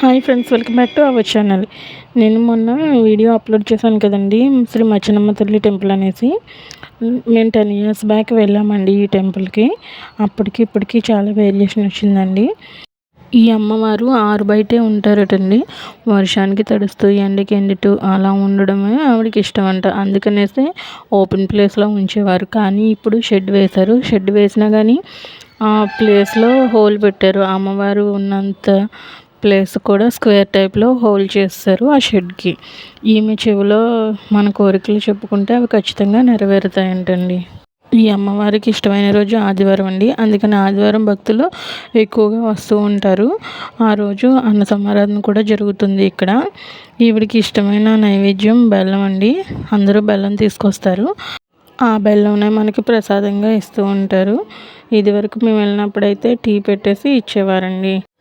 Hi friends welcome back to our channel నేను మొన్న video upload చేశాను కదండి శ్రీ మచ్చనమ్మ తల్లి టెంపుల్ అనేసి. మేము టెన్ ఇయర్స్ బ్యాక్ వెళ్ళామండి ఈ టెంపుల్కి అప్పటికి ఇప్పటికి చాలా వేరియేషన్ వచ్చిందండి. ఈ అమ్మవారు ఆరు బయటే ఉంటారటండి. వర్షానికి తడుస్తూ ఎండకి ఎండిటూ అలా ఉండడమే ఆవిడకి ఇష్టం అంట అందుకనేసి ఓపెన్ ప్లేస్లో ఉంచేవారు. కానీ ఇప్పుడు షెడ్ వేశారు. షెడ్ వేసినా కానీ ఆ ప్లేస్లో హోల్ పెట్టారు. అమ్మవారు ఉన్నంత ప్లేస్ కూడా స్క్వేర్ టైప్లో హోల్ చేస్తారు ఆ షెడ్కి. ఈమె చెవిలో మన కోరికలు చెప్పుకుంటే అవి ఖచ్చితంగా నెరవేరుతాయంటండి. ఈ అమ్మవారికి ఇష్టమైన రోజు ఆదివారం అండి. అందుకని ఆదివారం భక్తులు ఎక్కువగా వస్తూ ఉంటారు. ఆ రోజు అన్న సమారాధన కూడా జరుగుతుంది ఇక్కడ. ఈవిడికి ఇష్టమైన నైవేద్యం బెల్లం అండి. అందరూ బెల్లం తీసుకొస్తారు. ఆ బెల్లంనే మనకి ప్రసాదంగా ఇస్తూ ఉంటారు. ఇదివరకు మేము వెళ్ళినప్పుడైతే టీ పెట్టేసి ఇచ్చేవారండి.